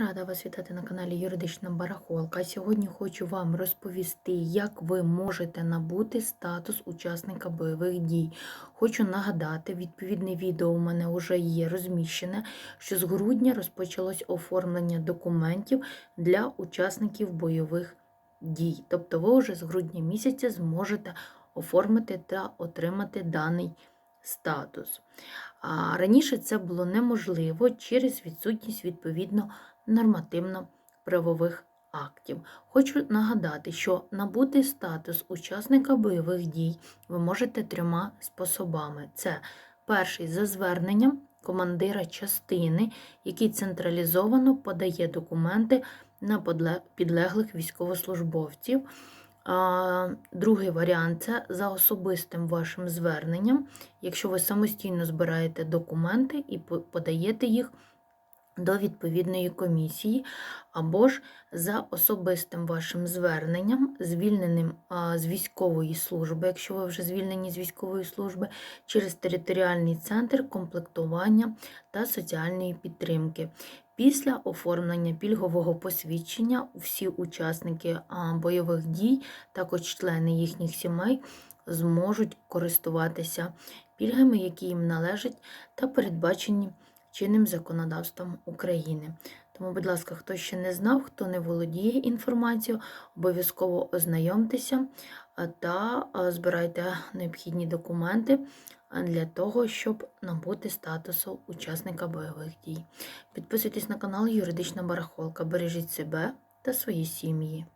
Рада вас вітати на каналі Юридична Барахолка. Сьогодні хочу вам розповісти, як ви можете набути статус учасника бойових дій. Хочу нагадати, відповідне відео у мене вже є розміщене, що з грудня розпочалось оформлення документів для учасників бойових дій. Тобто ви вже з грудня місяця зможете оформити та отримати даний статус. А раніше це було неможливо через відсутність відповідно нормативно-правових актів. Хочу нагадати, що набути статус учасника бойових дій ви можете трьома способами: це перший за зверненням командира частини, який централізовано подає документи на підлеглих військовослужбовців. Другий варіант це за особистим вашим зверненням, якщо ви самостійно збираєте документи і подаєте їх до відповідної комісії, або ж за особистим вашим зверненням, звільненим з військової служби, якщо ви вже звільнені з військової служби, через територіальний центр комплектування та соціальної підтримки. Після оформлення пільгового посвідчення всі учасники бойових дій, також члени їхніх сімей, зможуть користуватися пільгами, які їм належать, та передбачені чинним законодавством України. Тому, будь ласка, хто ще не знав, хто не володіє інформацією, обов'язково ознайомтеся та збирайте необхідні документи для того, щоб набути статусу учасника бойових дій. Підписуйтесь на канал Юридична Барахолка. Бережіть себе та свої сім'ї.